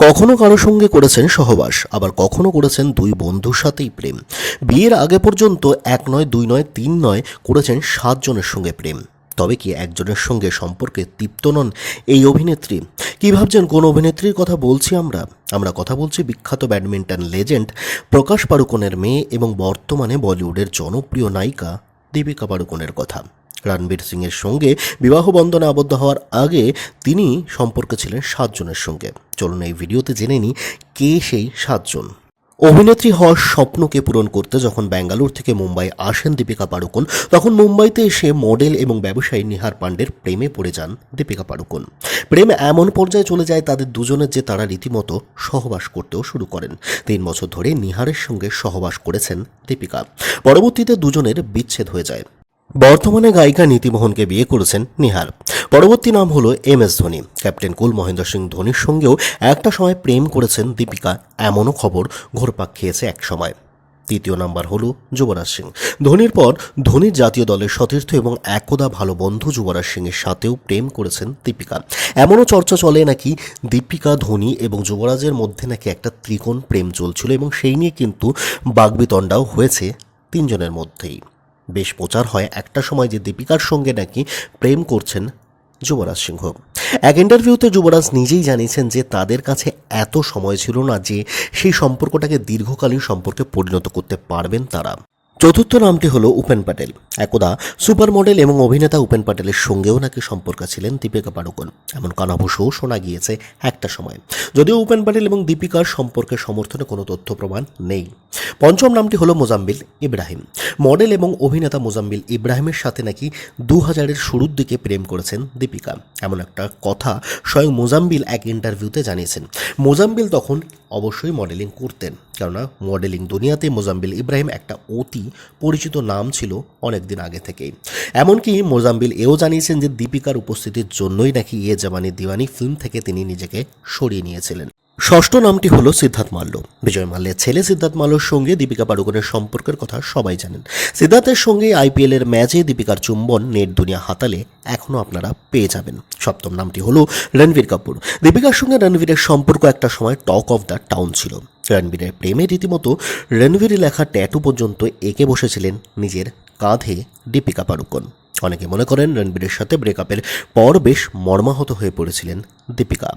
কখনো কারও সঙ্গে করেছেন সহবাস, আবার কখনো করেছেন দুই বন্ধুর সাথেই প্রেম। বিয়ের আগে পর্যন্ত এক নয়, দুই নয়, তিন নয় করেছেন সাতজনের সঙ্গে প্রেম। তবে কি একজনের সঙ্গে সম্পর্কে তৃপ্ত নন এই অভিনেত্রী? কি ভাবছেন, কোন অভিনেত্রীর কথা বলছি আমরা? আমরা কথা বলছি বিখ্যাত ব্যাডমিন্টন লেজেন্ড প্রকাশ পাড়ুকোনের মেয়ে এবং বর্তমানে বলিউডের জনপ্রিয় নায়িকা দীপিকা পাড়ুকোনের কথা। রণবীর সিংয়ের সঙ্গে বিবাহ বন্ধনে আবদ্ধ হওয়ার আগে তিনি সম্পর্কে ছিলেন সাতজনের সঙ্গে। চলুন এই ভিডিওতে জেনে নিই কে সেই সাতজন। অভিনেত্রী হওয়ার স্বপ্নকে পূরণ করতে যখন ব্যাঙ্গালোর থেকে মুম্বাই আসেন দীপিকা পাড়ুকোন, তখন মুম্বাইতে এসে মডেল এবং ব্যবসায়ী নিহার পাণ্ডের প্রেমে পড়ে যান দীপিকা পাড়ুকোন। প্রেম এমন পর্যায়ে চলে যায় তাদের দুজনের যে তারা রীতিমতো সহবাস করতেও শুরু করেন। তিন বছর ধরে নিহারের সঙ্গে সহবাস করেছেন দীপিকা। পরবর্তীতে দুজনের বিচ্ছেদ হয়ে যায়। বর্তমানে গায়িকা নীতিমোহনকে বিয়ে করেছেন নিহার। পরবর্তী নাম হলো M S Dhoni. Captain cool Mahendra Singh ধোনির সঙ্গেও একটা সময় প্রেম করেছেন দীপিকা, এমনও খবর ঘোরপাক খেয়েছে এক সময়। তৃতীয় নাম্বার হলো যুবরাজ সিং। ধোনির পর ধোনির জাতীয় দলের সতীর্থ এবং একদা ভালো বন্ধু যুবরাজ সিংয়ের সাথেও প্রেম করেছেন দীপিকা। এমনও চর্চা চলে নাকি দীপিকা, ধোনি এবং যুবরাজের মধ্যে নাকি একটা ত্রিকোণ প্রেম চলছিল এবং সেই নিয়ে কিন্তু বাগবিতণ্ডাও হয়েছে তিনজনের মধ্যেই। বেশ প্রচার হয় একটা সময় যে দীপিকার সঙ্গে নাকি প্রেম করছেন যুবরাজ সিংহ। এক ইন্টারভিউতে যুবরাজ নিজেই জানিয়েছেন যে তাদের কাছে এত সময় ছিল না যে সেই সম্পর্কটাকে দীর্ঘকালীন সম্পর্কে পরিণত করতে পারবেন তারা। চতুর্থ নামটি হলো উপেন প্যাটেল। একদা সুপার মডেল এবং অভিনেতা উপেন প্যাটেলের সঙ্গেও নাকি সম্পর্ক ছিলেন দীপিকা পাড়ুকোন। এমন কানাভূষও শোনা গিয়েছে একটা সময়। যদিও উপেন প্যাটেল এবং দীপিকার সম্পর্কে সমর্থনে কোনো তথ্য প্রমাণ নেই। পঞ্চম নামটি হলো মোজাম্বিল ইব্রাহিম। মডেল এবং অভিনেতা মোজাম্বিল ইব্রাহিমের সাথে নাকি দু হাজারের শুরুর দিকে প্রেম করেছেন দীপিকা। এমন একটা কথা স্বয়ং মোজাম্বিল এক ইন্টারভিউতে জানিয়েছেন। মোজাম্বিল তখন অবশ্যই মডেলিং করতেন। কেননা মডেলিং দুনিয়াতে মোজাম্বিল ইব্রাহিম একটা অতি পরিচিত নাম ছিল অনেক দিন আগে থেকেই। এমনকি মোজাম্বিল এও জানিয়েছেন যে দীপিকার উপস্থিতির জন্যই নাকি ইয়ে জামানি দিওয়ানি ফিল্ম থেকে তিনি নিজেকে সরিয়ে নিয়েছিলেন। ষষ্ঠ নামটি হলো সিদ্ধার্থ মাল্য। বিজয় মাল্যের ছেলে সিদ্ধার্থ মাল্যর সঙ্গে দীপিকা পাড়ুকোনের সম্পর্কের কথা সবাই জানেন। সিদ্ধার্থের সঙ্গে আইপিএল এর ম্যাচে দীপিকার চুম্বন নেট দুনিয়া হাতালে এখনও আপনারা পেয়ে যাবেন। সপ্তম নামটি হলো রণবীর কাপুর। দীপিকার সঙ্গে রণবীরের সম্পর্ক একটা সময় টক অফ দ্য টাউন ছিল। রণবীরের প্রেমে রীতিমতো রণবীর লেখা ট্যাটু পর্যন্ত এঁকে বসেছিলেন নিজের কাঁধে দীপিকা পাড়ুকোন। অনেকে মনে করেন রণবীরের সাথে ব্রেকআপের পর বেশ মর্মাহত হয়ে পড়েছিলেন দীপিকা।